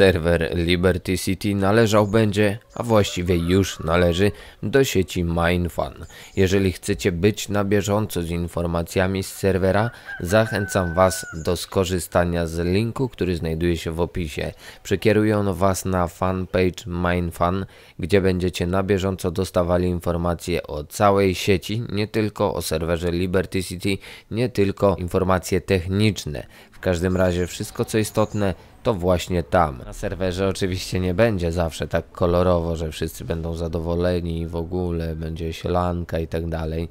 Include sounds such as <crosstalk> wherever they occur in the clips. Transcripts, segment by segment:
Serwer Liberty City należał będzie, a właściwie już należy, do sieci MineFun. Jeżeli chcecie być na bieżąco z informacjami z serwera, zachęcam Was do skorzystania z linku, który znajduje się w opisie. Przekieruję on Was na fanpage MineFun, gdzie będziecie na bieżąco dostawali informacje o całej sieci, nie tylko o serwerze Liberty City, nie tylko informacje techniczne. W każdym razie wszystko co istotne to właśnie tam. Na serwerze oczywiście nie będzie zawsze tak kolorowo, że wszyscy będą zadowoleni i w ogóle będzie sielanka i tak dalej.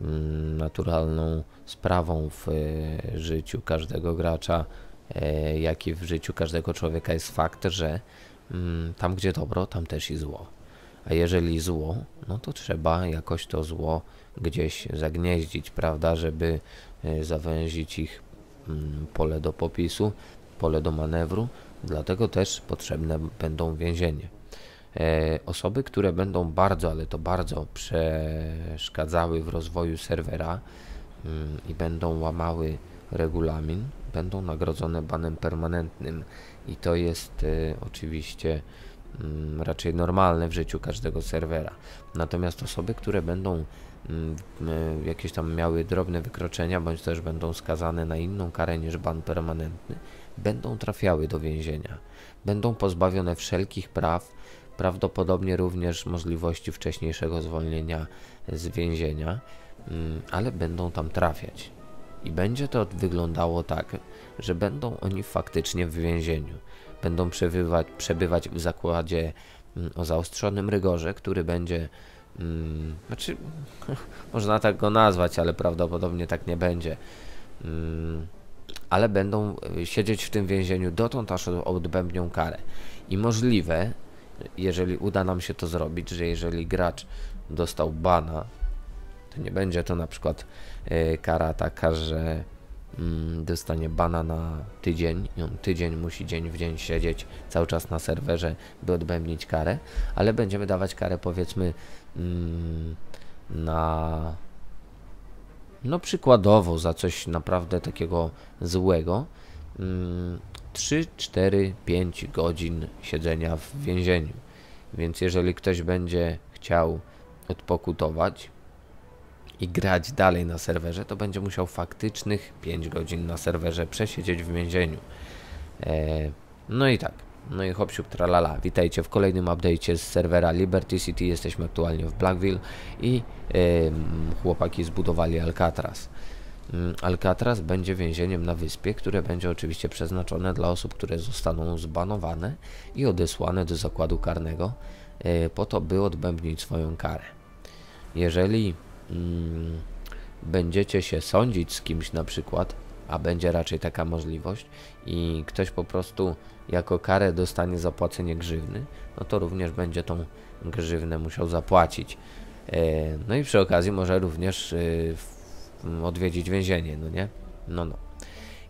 Mm, Naturalną sprawą w e, życiu każdego gracza, e, jak i w życiu każdego człowieka jest fakt, że mm, tam gdzie dobro, tam też i zło. A jeżeli zło, no to trzeba jakoś to zło gdzieś zagnieździć, prawda, żeby e, zawęzić ich mm, pole do popisu, pole do manewru, dlatego też potrzebne będą więzienie. E, osoby, które będą bardzo, ale to bardzo przeszkadzały w rozwoju serwera mm, i będą łamały regulamin, będą nagrodzone banem permanentnym i to jest e, oczywiście mm, raczej normalne w życiu każdego serwera. Natomiast osoby, które będą jakieś tam miały drobne wykroczenia, bądź też będą skazane na inną karę niż ban permanentny, będą trafiały do więzienia. Będą pozbawione wszelkich praw, prawdopodobnie również możliwości wcześniejszego zwolnienia z więzienia, mm, ale będą tam trafiać. I będzie to wyglądało tak, że będą oni faktycznie w więzieniu. Będą przebywać, przebywać w zakładzie mm, o zaostrzonym rygorze, który będzie Hmm, znaczy, <laughs> można tak go nazwać, ale prawdopodobnie tak nie będzie. Hmm, ale będą e, siedzieć w tym więzieniu dotąd, aż odbębnią karę. I możliwe, jeżeli uda nam się to zrobić, że jeżeli gracz dostał bana, to nie będzie to na przykład y, kara taka, że y, dostanie bana na tydzień i on tydzień musi dzień w dzień siedzieć cały czas na serwerze, by odbębnić karę, ale będziemy dawać karę powiedzmy y, na no przykładowo za coś naprawdę takiego złego, 3, 4, 5 godzin siedzenia w więzieniu. Więc jeżeli ktoś będzie chciał odpokutować i grać dalej na serwerze, to będzie musiał faktycznych 5 godzin na serwerze przesiedzieć w więzieniu. E, no i tak. No i hop tralala, witajcie w kolejnym update'cie z serwera Liberty City, jesteśmy aktualnie w Blackville i chłopaki zbudowali Alcatraz. Yy, Alcatraz będzie więzieniem na wyspie, które będzie oczywiście przeznaczone dla osób, które zostaną zbanowane i odesłane do zakładu karnego yy, po to, by odbębnić swoją karę. Jeżeli mm, będziecie się sądzić z kimś na przykład, a będzie raczej taka możliwość i ktoś po prostu jako karę dostanie zapłacenie grzywny, no to również będzie tą grzywnę musiał zapłacić. E, no i przy okazji może również e, odwiedzić więzienie, no nie? No, no.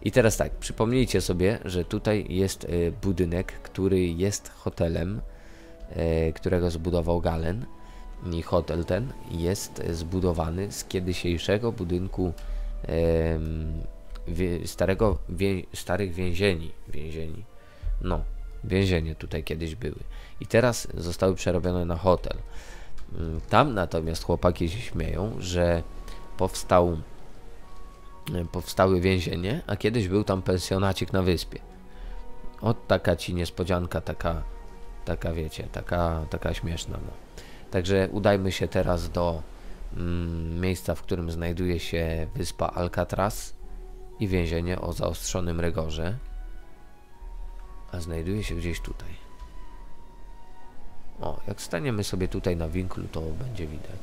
I teraz tak, przypomnijcie sobie, że tutaj jest e, budynek, który jest hotelem, którego zbudował Galen. I hotel ten jest zbudowany z kiedysiejszego budynku starego, wie, starych więzieni, więzieni, no, więzienie tutaj kiedyś były. I teraz zostały przerobione na hotel. Mm, tam natomiast chłopaki się śmieją, że powstał, e, powstały więzienie, a kiedyś był tam pensjonacik na wyspie. Ot taka ci niespodzianka, taka, taka wiecie, taka, taka śmieszna. No. Także udajmy się teraz do mm, miejsca, w którym znajduje się wyspa Alcatraz i więzienie o zaostrzonym rygorze, a znajduje się gdzieś tutaj. O, jak staniemy sobie tutaj na winklu, to będzie widać.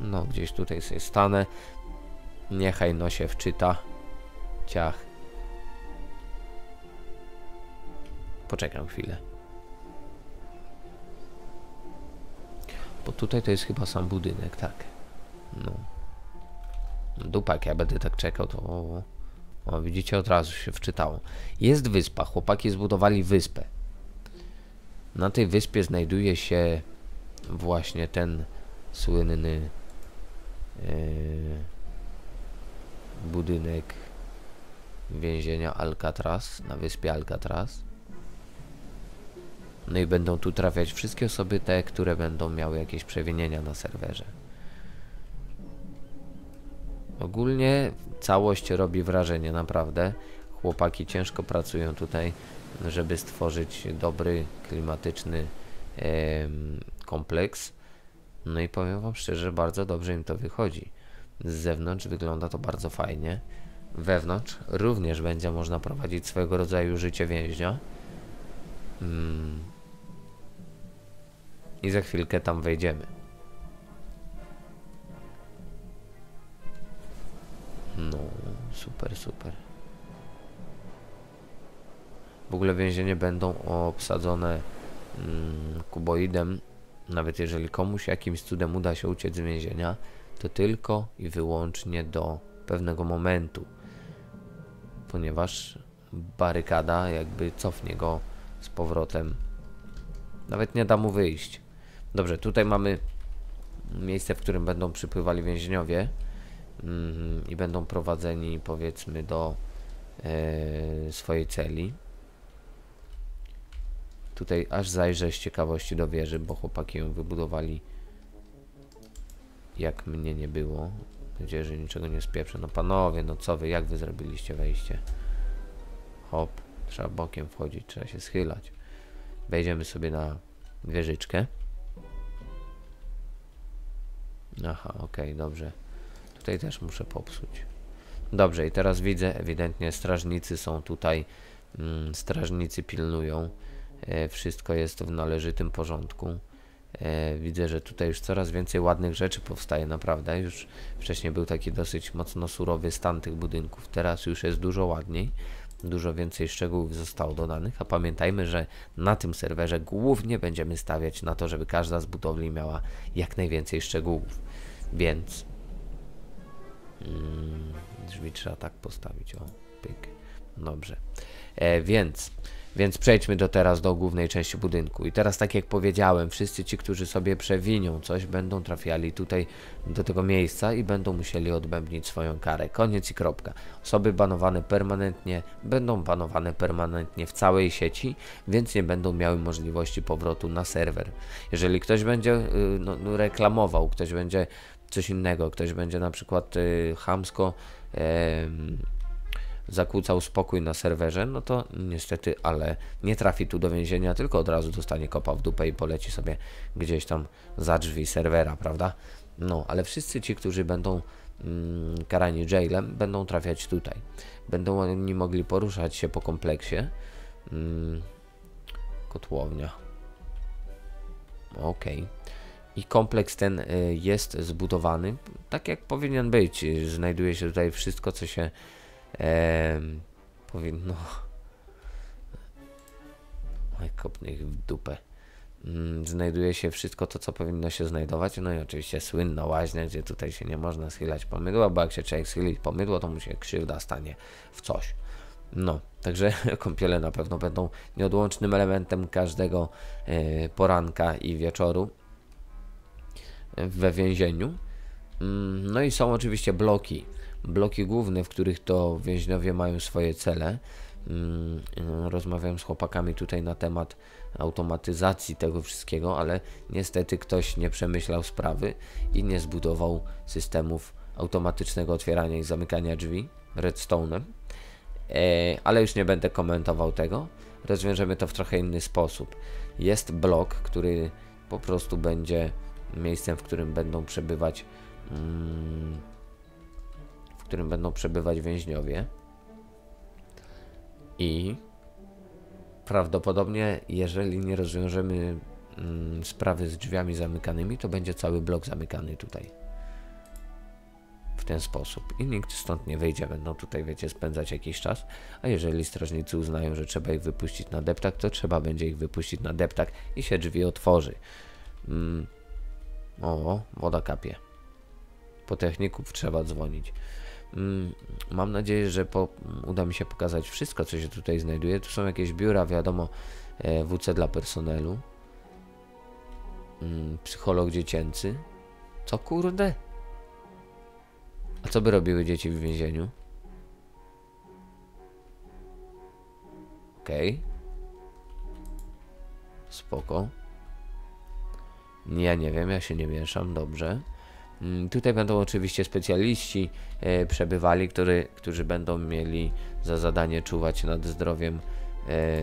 No, gdzieś tutaj sobie stanę. Niechaj no się wczyta. Ciach. Poczekam chwilę. Bo tutaj to jest chyba sam budynek, tak. No. Dupak, ja będę tak czekał, to... O, widzicie, od razu się wczytało. Jest wyspa, chłopaki zbudowali wyspę. Na tej wyspie znajduje się właśnie ten słynny yy, budynek więzienia Alcatraz, na wyspie Alcatraz. No i będą tu trafiać wszystkie osoby te, które będą miały jakieś przewinienia na serwerze. Ogólnie całość robi wrażenie, naprawdę. Chłopaki ciężko pracują tutaj, żeby stworzyć dobry, klimatyczny em, kompleks. No i powiem Wam szczerze, bardzo dobrze im to wychodzi. Z zewnątrz wygląda to bardzo fajnie. Wewnątrz również będzie można prowadzić swego rodzaju życie więźnia. Mm. I za chwilkę tam wejdziemy. No, super, super. W ogóle więzienie będą obsadzone mm, kuboidem. Nawet jeżeli komuś jakimś cudem uda się uciec z więzienia, to tylko i wyłącznie do pewnego momentu. Ponieważ barykada jakby cofnie go z powrotem. Nawet nie da mu wyjść. Dobrze, tutaj mamy miejsce, w którym będą przypływali więźniowie mm, i będą prowadzeni powiedzmy do e, swojej celi. Tutaj aż zajrzę z ciekawości do wieży, bo chłopaki ją wybudowali jak mnie nie było. Mam nadzieję, że niczego nie spieprzę. No panowie, no co wy, jak wy zrobiliście wejście? Hop, trzeba bokiem wchodzić, trzeba się schylać. Wejdziemy sobie na wieżyczkę. Aha, okay, dobrze. Tutaj też muszę popsuć. Dobrze, i teraz widzę, ewidentnie strażnicy są tutaj. Mm, strażnicy pilnują. E, wszystko jest w należytym porządku. E, widzę, że tutaj już coraz więcej ładnych rzeczy powstaje, naprawdę. Już wcześniej był taki dosyć mocno surowy stan tych budynków, teraz już jest dużo ładniej. Dużo więcej szczegółów zostało dodanych, a pamiętajmy, że na tym serwerze głównie będziemy stawiać na to, żeby każda z budowli miała jak najwięcej szczegółów. Więc mm, drzwi trzeba tak postawić. O, pyk. Dobrze. E, więc więc przejdźmy do teraz do głównej części budynku. I teraz, tak jak powiedziałem, wszyscy ci, którzy sobie przewinią coś, będą trafiali tutaj do tego miejsca i będą musieli odbębnić swoją karę. Koniec i kropka. Osoby banowane permanentnie będą banowane permanentnie w całej sieci, więc nie będą miały możliwości powrotu na serwer. Jeżeli ktoś będzie y, no, no, reklamował, ktoś będzie coś innego, ktoś będzie na przykład y, chamsko zakłócał spokój na serwerze, no to niestety, ale nie trafi tu do więzienia, tylko od razu dostanie kopa w dupę i poleci sobie gdzieś tam za drzwi serwera, prawda? No, ale wszyscy ci, którzy będą mm, karani jailem, będą trafiać tutaj. Będą oni mogli poruszać się po kompleksie. Mm, kotłownia. Okej. Okay. I kompleks ten y, jest zbudowany tak jak powinien być. Znajduje się tutaj wszystko, co się Ehm, powinno... Oj, kopnę ich w dupę. Mm, znajduje się wszystko to, co powinno się znajdować. No i oczywiście słynna łaźnia, gdzie tutaj się nie można schylać pomydła, bo jak się człowiek schylić pomydło, to mu się krzywda stanie w coś. No, także <laughs> kąpiele na pewno będą nieodłącznym elementem każdego e, poranka i wieczoru we więzieniu. Mm, no i są oczywiście bloki bloki główne, w których to więźniowie mają swoje cele. Mm, rozmawiałem z chłopakami tutaj na temat automatyzacji tego wszystkiego, ale niestety ktoś nie przemyślał sprawy i nie zbudował systemów automatycznego otwierania i zamykania drzwi redstone'em. E, ale już nie będę komentował tego. Rozwiążemy to w trochę inny sposób. Jest blok, który po prostu będzie miejscem, w którym będą przebywać mm, którym będą przebywać więźniowie. I prawdopodobnie, jeżeli nie rozwiążemy mm, sprawy z drzwiami zamykanymi, to będzie cały blok zamykany tutaj. W ten sposób. I nikt stąd nie wyjdzie, będą tutaj, wiecie, spędzać jakiś czas. A jeżeli strażnicy uznają, że trzeba ich wypuścić na deptak, to trzeba będzie ich wypuścić na deptak i się drzwi otworzy. Mm. O, woda kapie. Po techników trzeba dzwonić. Mm, mam nadzieję, że po, uda mi się pokazać wszystko, co się tutaj znajduje. Tu są jakieś biura, wiadomo, e, WC dla personelu. Mm, psycholog dziecięcy. Co kurde? A co by robiły dzieci w więzieniu? Okej. Okay. Spoko. Ja nie wiem, ja się nie mieszam, dobrze. Mm, tutaj będą oczywiście specjaliści e, przebywali, który, którzy będą mieli za zadanie czuwać nad zdrowiem e,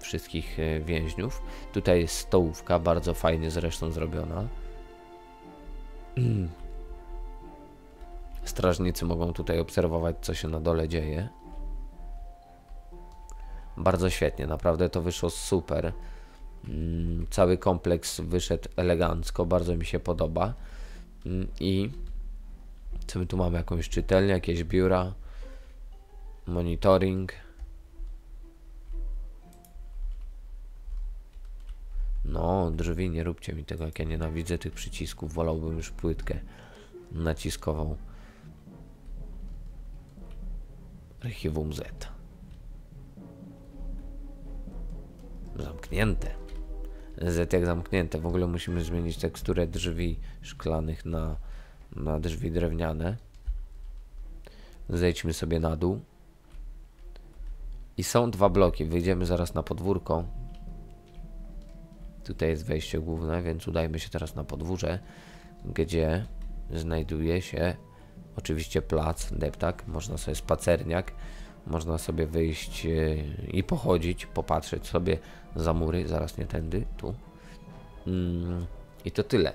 wszystkich e, więźniów. Tutaj jest stołówka, bardzo fajnie zresztą zrobiona. Strażnicy mogą tutaj obserwować, co się na dole dzieje. Bardzo świetnie, naprawdę to wyszło super. Mm, cały kompleks wyszedł elegancko, bardzo mi się podoba. Mm, I co my tu mamy? Jakąś czytelnię, jakieś biura, monitoring. No, drzwi, nie róbcie mi tego, jak ja nienawidzę tych przycisków. Wolałbym już płytkę naciskową. Archiwum Z. Zamknięte. Z jak zamknięte. W ogóle musimy zmienić teksturę drzwi szklanych na, na drzwi drewniane. Zejdźmy sobie na dół. I są dwa bloki. Wyjdziemy zaraz na podwórko. Tutaj jest wejście główne, więc udajmy się teraz na podwórze, gdzie znajduje się oczywiście plac, deptak, można sobie spacerniak, można sobie wyjść e, i pochodzić, popatrzeć sobie za mury, zaraz nie tędy, tu. Mm, I to tyle.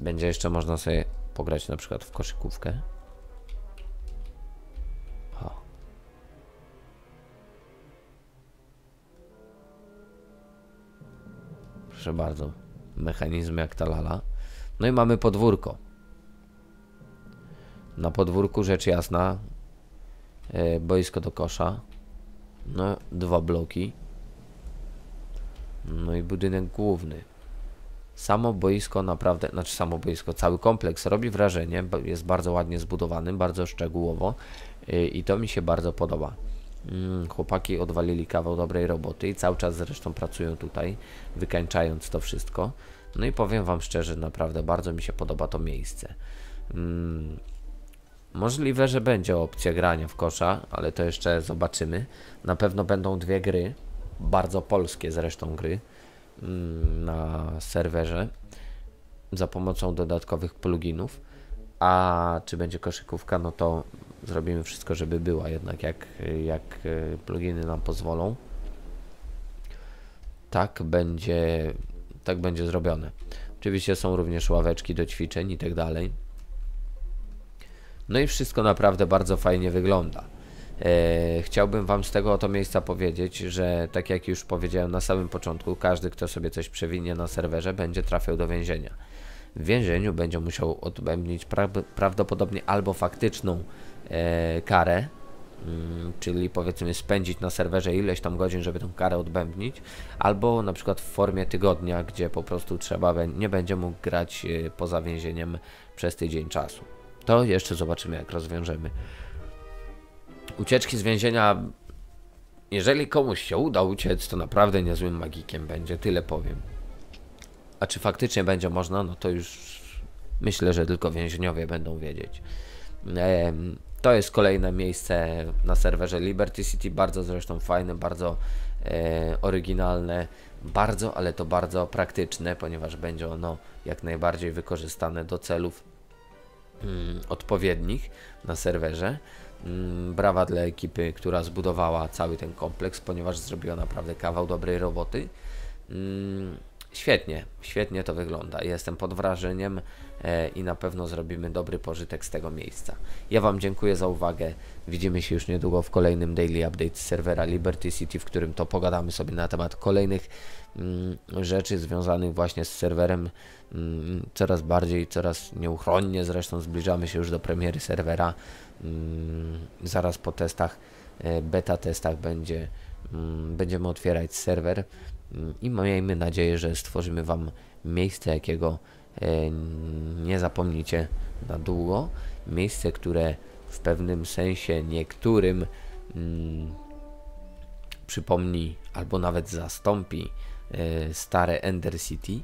Będzie jeszcze można sobie pograć na przykład w koszykówkę. O. Proszę bardzo. Mechanizm jak ta lala. No i mamy podwórko. Na podwórku rzecz jasna boisko do kosza. No, dwa bloki. No i budynek główny. Samo boisko naprawdę, znaczy samo boisko, cały kompleks robi wrażenie, jest bardzo ładnie zbudowany, bardzo szczegółowo y, i to mi się bardzo podoba. Mm, chłopaki odwalili kawał dobrej roboty i cały czas zresztą pracują tutaj, wykańczając to wszystko. No i powiem Wam szczerze, naprawdę bardzo mi się podoba to miejsce. Możliwe, że będzie opcja grania w kosza, ale to jeszcze zobaczymy. Na pewno będą dwie gry bardzo polskie zresztą gry mm, na serwerze za pomocą dodatkowych pluginów. A czy będzie koszykówka, no to zrobimy wszystko, żeby była jednak jak, jak e, pluginy nam pozwolą. Tak będzie, tak będzie zrobione. Oczywiście są również ławeczki do ćwiczeń i tak dalej. No i wszystko naprawdę bardzo fajnie wygląda. E, chciałbym Wam z tego oto miejsca powiedzieć, że tak jak już powiedziałem na samym początku, każdy, kto sobie coś przewinie na serwerze, będzie trafiał do więzienia. W więzieniu będzie musiał odbębnić pra prawdopodobnie albo faktyczną e, karę, mm, czyli powiedzmy spędzić na serwerze ileś tam godzin, żeby tę karę odbębnić, albo na przykład w formie tygodnia, gdzie po prostu trzeba nie będzie mógł grać e, poza więzieniem przez tydzień czasu. To jeszcze zobaczymy, jak rozwiążemy ucieczki z więzienia, jeżeli komuś się uda uciec, to naprawdę niezłym magikiem będzie, tyle powiem. A czy faktycznie będzie można, no to już myślę, że tylko więźniowie będą wiedzieć. To jest kolejne miejsce na serwerze Liberty City, bardzo zresztą fajne, bardzo e, oryginalne, bardzo, ale to bardzo praktyczne, ponieważ będzie ono jak najbardziej wykorzystane do celów odpowiednich na serwerze. Mm, brawa dla ekipy, która zbudowała cały ten kompleks, ponieważ zrobiła naprawdę kawał dobrej roboty. Mm, świetnie, świetnie to wygląda. Jestem pod wrażeniem e, i na pewno zrobimy dobry pożytek z tego miejsca. Ja Wam dziękuję za uwagę. Widzimy się już niedługo w kolejnym daily update z serwera Liberty City, w którym to pogadamy sobie na temat kolejnych mm, rzeczy związanych właśnie z serwerem. Coraz bardziej, coraz nieuchronnie zresztą zbliżamy się już do premiery serwera. Mm, zaraz po testach, e, beta testach będzie, mm, będziemy otwierać serwer mm, i miejmy nadzieję, że stworzymy Wam miejsce, jakiego e, nie zapomnicie na długo. Miejsce, które w pewnym sensie niektórym przypomni albo nawet zastąpi stare Ender City.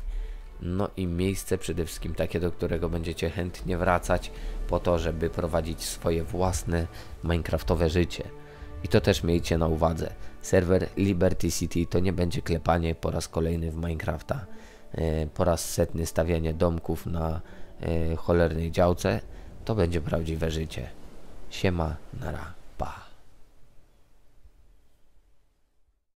No i miejsce przede wszystkim takie, do którego będziecie chętnie wracać po to, żeby prowadzić swoje własne minecraftowe życie. I to też miejcie na uwadze. Serwer Liberty City to nie będzie klepanie po raz kolejny w Minecrafta. E, po raz setny stawianie domków na e, cholernej działce. To będzie prawdziwe życie. Siema, nara.